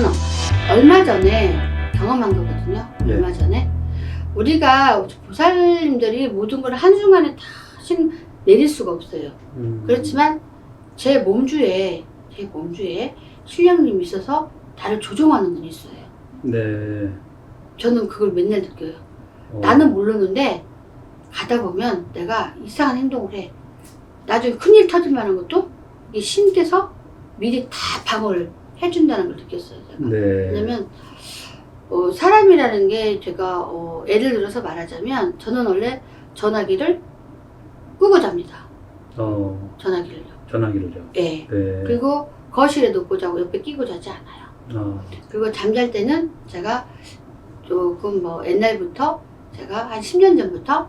저는 얼마 전에 경험한 거거든요. 네. 얼마 전에 우리가 보살님들이 모든 걸 한순간에 다 신, 내릴 수가 없어요. 음. 그렇지만 제 몸주에 제 몸주에 신령님이 있어서 나를 조종하는 건 있어요. 네. 저는 그걸 맨날 느껴요. 어. 나는 모르는데 가다 보면 내가 이상한 행동을 해. 나중에 큰일 터질 만한 것도 이 신께서 미리 다 방어를 해준다는 걸 느꼈어요. 제가. 네. 왜냐면 어, 사람이라는 게 제가 어, 예를 들어서 말하자면 저는 원래 전화기를 끄고 잡니다. 어. 전화기를요. 전화기로죠. 예. 네. 그리고 거실에 놓고 자고 옆에 끼고 자지 않아요. 어. 그리고 잠잘 때는 제가 조금 뭐 옛날부터 제가 한 10년 전부터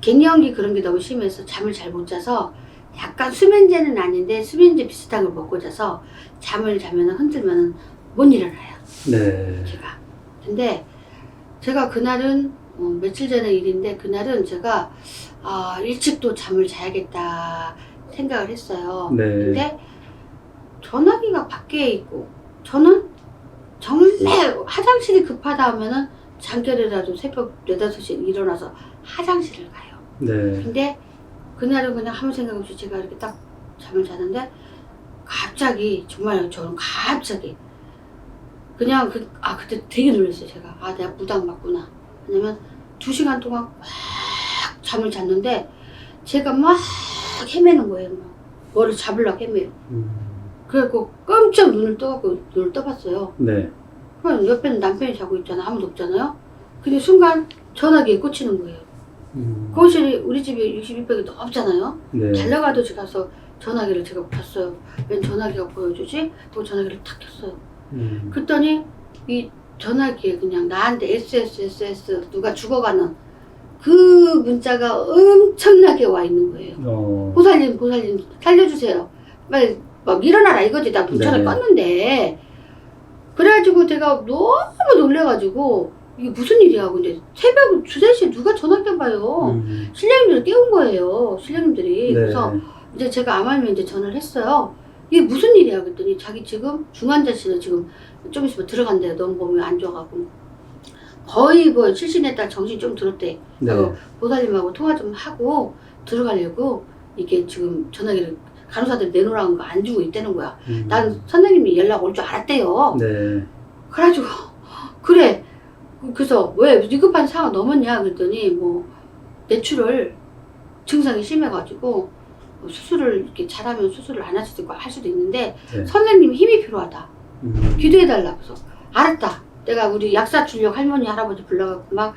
갱년기 그런 게 너무 심해서 잠을 잘 못 자서 약간 수면제는 아닌데 수면제 비슷한 걸 먹고 자서 잠을 자면 흔들면 못 일어나요. 네. 제가. 근데 제가 그날은 어, 며칠 전의 일인데 그날은 제가 아, 일찍 또 잠을 자야겠다 생각을 했어요. 네. 근데 전화기가 밖에 있고 저는 정말 화장실이 급하다 하면은 잠결이라도 새벽 4, 5시에 일어나서 화장실을 가요. 네. 근데 그날은 그냥 아무 생각 없이 제가 이렇게 딱 잠을 자는데 갑자기 정말 저는 갑자기 그냥 그, 아 그때 되게 놀랐어요 제가. 아 내가 무당 맞구나. 왜냐면 두 시간 동안 막 잠을 잤는데 제가 막 헤매는 거예요 막. 뭐를 잡으려고 헤매요. 음. 그래갖고 깜짝 눈을 떠갖고 눈을 떠봤어요. 네. 그럼 옆에는 남편이 자고 있잖아 아무도 없잖아요. 근데 순간 전화기에 꽂히는 거예요 음. 거실이 우리 집이 62평이 넓잖아요 네. 달려가도 제가 가서 전화기를 제가 켰어요. 웬 전화기가 보여주지? 그 전화기를 탁 켰어요. 음. 그랬더니 이 전화기에 그냥 나한테 SSSS 누가 죽어가는 그 문자가 엄청나게 와 있는 거예요. 어. 보살님, 보살님 살려주세요. 빨리 막 일어나라 이거지. 나 문자를 네. 껐는데. 그래가지고 제가 너무 놀래가지고 이게 무슨 일이야. 근데 새벽 2, 3시에 누가 전화기 봐요. 음. 신령님들이 깨운 거예요. 신령님들이. 네. 그래서 이제 제가 암알면 이제 전화를 했어요. 이게 무슨 일이야? 그랬더니 자기 지금 중환자실에 지금 좀 있으면 들어간대요. 너무 몸이 안 좋아가고. 거의 뭐 실신에 따라 정신이 좀 들었대. 네. 보살님하고 통화 좀 하고 들어가려고 이게 지금 전화기를 간호사들 내놓으라는 거 안 주고 있다는 거야. 음. 난 선생님이 연락 올 줄 알았대요. 네. 그래가지고 그래 그래서 왜 위급한 상황 넘었냐 그랬더니 뭐 뇌출혈 증상이 심해가지고 수술을 이렇게 잘하면 수술을 안 할 수도 있고 할 수도 있는데 네. 선생님 힘이 필요하다 음. 기도해달라 그래서 알았다 내가 우리 약사 출력 할머니 할아버지 불러갖고 막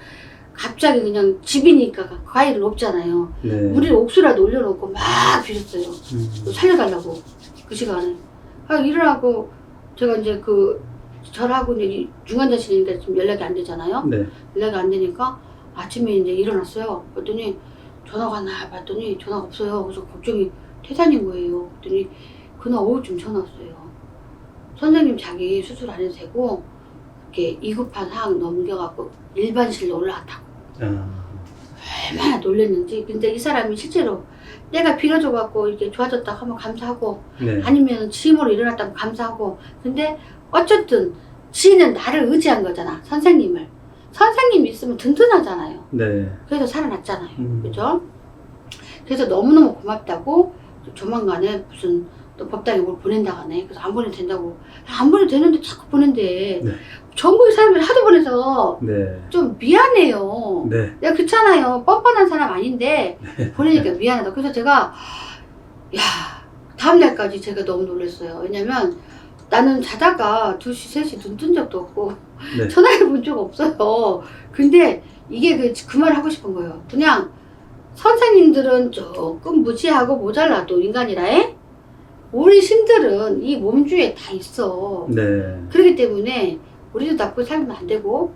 갑자기 그냥 집이니까 과일은 없잖아요 네. 우리 옥수라도 올려놓고 막 비셨어요 음. 살려달라고 그 시간에 아, 일어나고 제가 이제 그 절하고 이제 중환자실이니까 지금 연락이 안 되잖아요. 네. 연락이 안 되니까 아침에 이제 일어났어요. 그랬더니 전화가 나 봤더니 전화가 없어요. 그래서 걱정이 태산인 거예요. 그랬더니 그날 오후쯤 전화 왔어요. 선생님 자기 수술 안 해도 되고 이렇게 위급한 상황 넘겨갖고 일반실로 올라갔다고. 아. 얼마나 놀랐는지. 근데 이 사람이 실제로 내가 빌어줘갖고 이렇게 좋아졌다 하면 감사하고 네. 아니면 지임으로 일어났다면 감사하고 근데 어쨌든 지는 나를 의지한 거잖아 선생님을 선생님이 있으면 든든하잖아요 네. 그래서 살아났잖아요 음. 그죠 그래서 너무너무 고맙다고 조만간에 무슨 또 법당에 뭘 보낸다고 하네 그래서 안 보내도 된다고 안 보내도 되는데 자꾸 보낸대 네. 전국의 사람들 하도 보내서 네. 좀 미안해요 네. 내가 그렇잖아요. 뻔뻔한 사람 아닌데 보내니까 미안하다. 그래서 제가 야 다음 날까지 제가 너무 놀랐어요. 왜냐면 나는 자다가 2시, 3시 눈 뜬 적도 없고 네. 전화해 본 적 없어요. 근데 이게 그, 그말 하고 싶은 거예요. 그냥 선생님들은 조금 무지하고 모자라도 인간이라 해? 우리 신들은 이 몸주에 다 있어. 네. 그렇기 때문에 우리도 나쁘게 살면 안 되고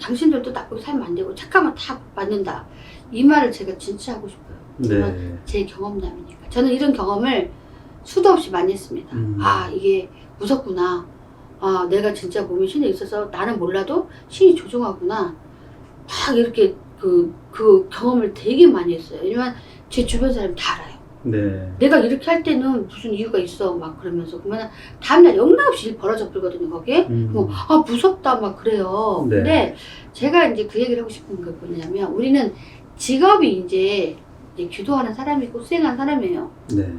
당신들도 나쁘게 살면 안 되고 착하면 다 받는다. 이 말을 제가 진짜 하고 싶어요. 네. 제 경험담이니까. 저는 이런 경험을 수도 없이 많이 했습니다. 음. 아 이게 무섭구나. 아 내가 진짜 몸에 신이 있어서 나는 몰라도 신이 조종하구나. 막 이렇게 그, 그 경험을 되게 많이 했어요. 왜냐면 제 주변 사람이 다 알아요. 네. 내가 이렇게 할 때는 무슨 이유가 있어 막 그러면서 그러면 다음날 영락없이 일 벌어져 버리거든요 거기에 음. 뭐, 아 무섭다 막 그래요 네. 근데 제가 이제 그 얘기를 하고 싶은 게 뭐냐면 우리는 직업이 이제, 이제 기도하는 사람이고 수행하는 사람이에요 네.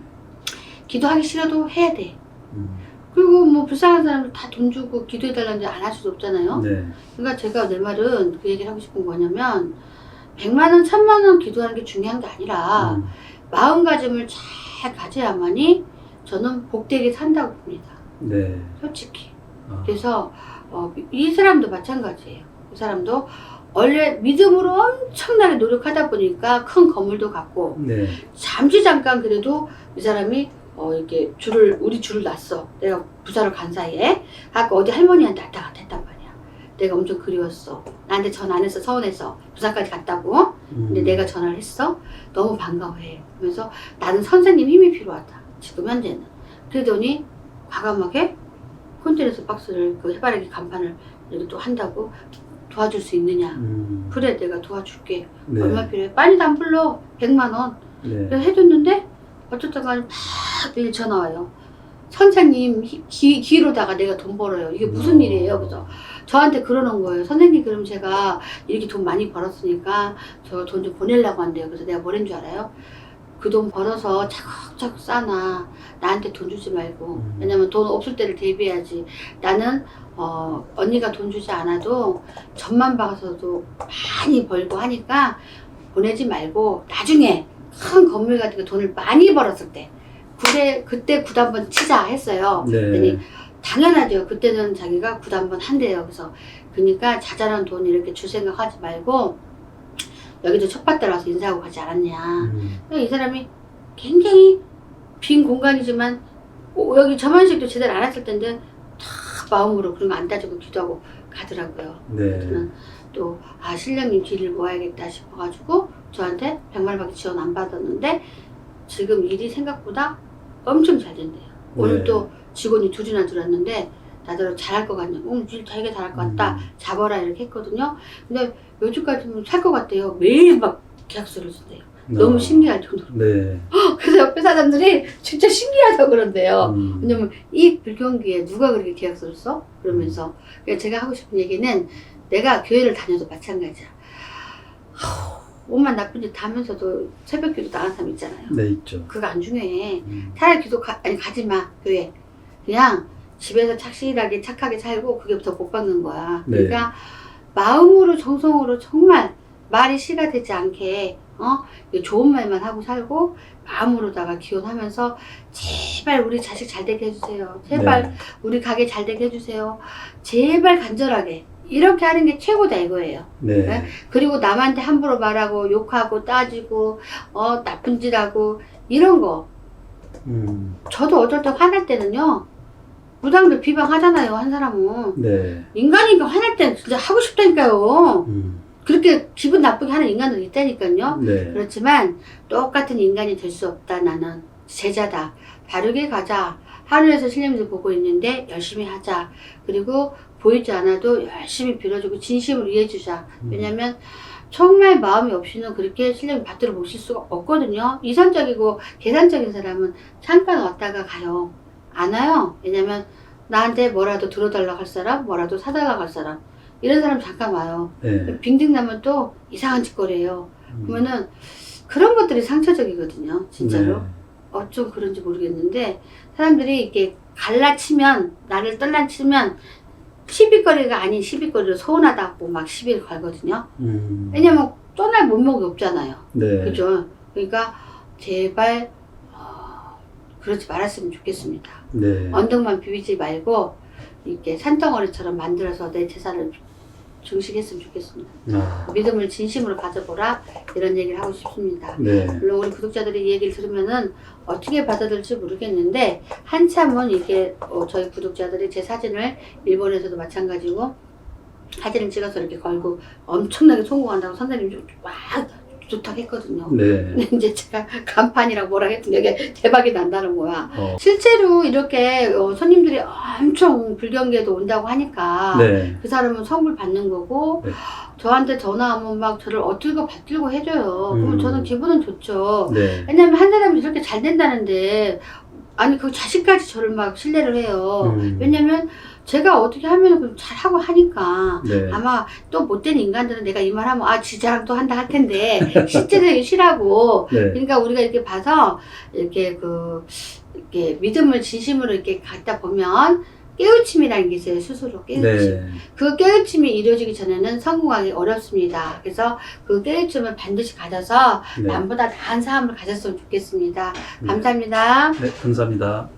기도하기 싫어도 해야 돼 음. 그리고 뭐 불쌍한 사람들 다 돈 주고 기도해달라는데 안 할 수도 없잖아요 네. 그러니까 제가 내 말은 그 얘기를 하고 싶은 거냐면 100만 원, 1000만 원 기도하는 게 중요한 게 아니라 음. 마음가짐을 잘 가져야만이 저는 복되게 산다고 봅니다. 네. 솔직히. 아. 그래서 어, 이 사람도 마찬가지예요. 이 사람도 원래 믿음으로 엄청나게 노력하다 보니까 큰 건물도 갖고 네. 잠시 잠깐 그래도 이 사람이 어, 이렇게 줄을 우리 줄을 놨어. 내가 부사를 간 사이에 아까 어디 할머니한테 왔다 갔다 했단 말이야. 내가 엄청 그리웠어. 나한테 전화 안 했어. 서운해서 부사까지 갔다고. 근데 음. 내가 전화를 했어. 너무 반가워해. 그래서 나는 선생님 힘이 필요하다. 지금 현재는. 그러더니 과감하게 콘테너스 박스를 그 해바라기 간판을 이렇게 또 한다고 도와줄 수 있느냐. 음. 그래 내가 도와줄게. 네. 얼마 필요해? 많이도 안 불러. 100만 원. 네. 그래서 해줬는데 어쨌든 간에 막 매일 전화 와요. 선생님 기, 기- 기로다가 내가 돈 벌어요. 이게 무슨 어. 일이에요? 그래서 저한테 그러는 거예요. 선생님 그럼 제가 이렇게 돈 많이 벌었으니까 저 돈 좀 보내려고 한대요. 그래서 내가 뭐랬는 줄 알아요? 그 돈 벌어서 차곡차곡 쌓아놔. 나한테 돈 주지 말고. 음. 왜냐면 돈 없을 때를 대비해야지. 나는 어, 언니가 돈 주지 않아도 전만 봐서도 많이 벌고 하니까 보내지 말고 나중에 큰 건물 같은 거 돈을 많이 벌었을 때 그때 그때 굿 한번 치자 했어요. 네. 당연하죠. 그때는 자기가 굿 한번 한대요. 그래서 그러니까 자잘한 돈 이렇게 줄 생각하지 말고 여기도 첫밭들 와서 인사하고 가지 않았냐. 음. 이 사람이 굉장히 빈 공간이지만 어, 여기 저만식도 제대로 안 했을 텐데 다 마음으로 그런 거 안 따지고 기도하고 가더라고요. 네. 저는 또, 아, 신령님 길을 모아야겠다 싶어가지고 저한테 100만 원밖에 지원 안 받았는데 지금 일이 생각보다 엄청 잘 된대요. 오늘 네. 또 직원이 둘이나 들었는데 나더러 잘할 것 같냐. 응, 일 되게 잘할 것 같다. 음. 잡아라 이렇게 했거든요. 근데 요즘까지는 살 것 같대요. 매일 막 계약서를 준대요. 너무 어. 신기할 정도로. 네. 그래서 옆에 사람들이 진짜 신기하다고 그런대요. 음. 왜냐면 이 불경기에 누가 그렇게 계약서를 써? 그러면서 그러니까 제가 하고 싶은 얘기는 내가 교회를 다녀도 마찬가지야. 하, 옷만 나쁜 짓 하면서도 새벽 기도 나간 사람 있잖아요. 네, 있죠. 그거 안 중요해. 음. 차라리 기도 가, 아니 가지 마 교회. 그냥 집에서 착실하게 착하게 살고 그게 더 복 받는 거야. 네. 그러니까 마음으로 정성으로 정말 말이 시가 되지 않게 어 좋은 말만 하고 살고 마음으로다가 기원하면서 제발 우리 자식 잘 되게 해주세요. 제발 네. 우리 가게 잘 되게 해주세요. 제발 간절하게 이렇게 하는 게 최고다 이거예요. 네. 네? 그리고 남한테 함부로 말하고 욕하고 따지고 어 나쁜 짓하고 이런 거 음. 저도 어쩔 때 화날 때는요 무당들 비방하잖아요 한 사람은 네. 인간이니까 화날 때는 진짜 하고 싶다니까요 음. 그렇게 기분 나쁘게 하는 인간들 있다니까요 네. 그렇지만 똑같은 인간이 될 수 없다 나는 제자다 바르게 가자 하늘에서 신령들 보고 있는데 열심히 하자 그리고 보이지 않아도 열심히 빌어주고 진심으로 이해해주자 음. 왜냐면 정말 마음이 없이는 그렇게 신령이 받들어 보실 수가 없거든요. 이성적이고 계산적인 사람은 잠깐 왔다가 가요. 안 와요. 왜냐면 나한테 뭐라도 들어달라고 할 사람, 뭐라도 사달라고 할 사람. 이런 사람 잠깐 와요. 네. 빙빙 나면 또 이상한 짓거리예요. 음. 그러면은 그런 것들이 상처적이거든요. 진짜로. 네. 어쩜 그런지 모르겠는데 사람들이 이렇게 갈라치면 나를 떨라치면 시비거리가 아닌 시비거리로 서운하다고 막 시비를 걸거든요. 음. 왜냐면 떠날 몸목이 없잖아요. 네. 그죠? 그러니까 제발 어, 그러지 말았으면 좋겠습니다. 네. 언덕만 비비지 말고 이렇게 산덩어리처럼 만들어서 내 재산을 증식했으면 좋겠습니다. 아. 믿음을 진심으로 가져보라 이런 얘기를 하고 싶습니다. 네. 물론 우리 구독자들이 이 얘기를 들으면은 어떻게 받아들일지 모르겠는데 한참은 이게 어, 저희 구독자들이 제 사진을 일본에서도 마찬가지고 사진을 찍어서 이렇게 걸고 엄청나게 성공한다고 선생님이 막 좋다고 했거든요. 네. 근데 이제 제가 간판이라고 뭐라 했더니 이게 대박이 난다는 거야. 어, 실제로 이렇게 어, 손님들이 엄청 불경기에도 온다고 하니까 네. 그 사람은 선물 받는 거고 네. 저한테 전화하면 막 저를 어들고 받들고 해줘요. 그럼 음. 저는 기분은 좋죠. 네. 왜냐면 한 사람이 저렇게 잘 된다는데 아니 그 자식까지 저를 막 신뢰를 해요. 음. 왜냐면 제가 어떻게 하면 그 잘하고 하니까 네. 아마 또 못된 인간들은 내가 이 말 하면 아 지자랑 또 한다 할 텐데 되게 싫어하고 네. 그러니까 우리가 이렇게 봐서 이렇게 그 이렇게 믿음을 진심으로 이렇게 갖다 보면 깨우침이라는 게 있어요 스스로 깨우침 네. 그 깨우침이 이루어지기 전에는 성공하기 어렵습니다 그래서 그 깨우침을 반드시 가져서 네. 남보다 나은 삶을 가졌으면 좋겠습니다 네. 감사합니다 네, 감사합니다.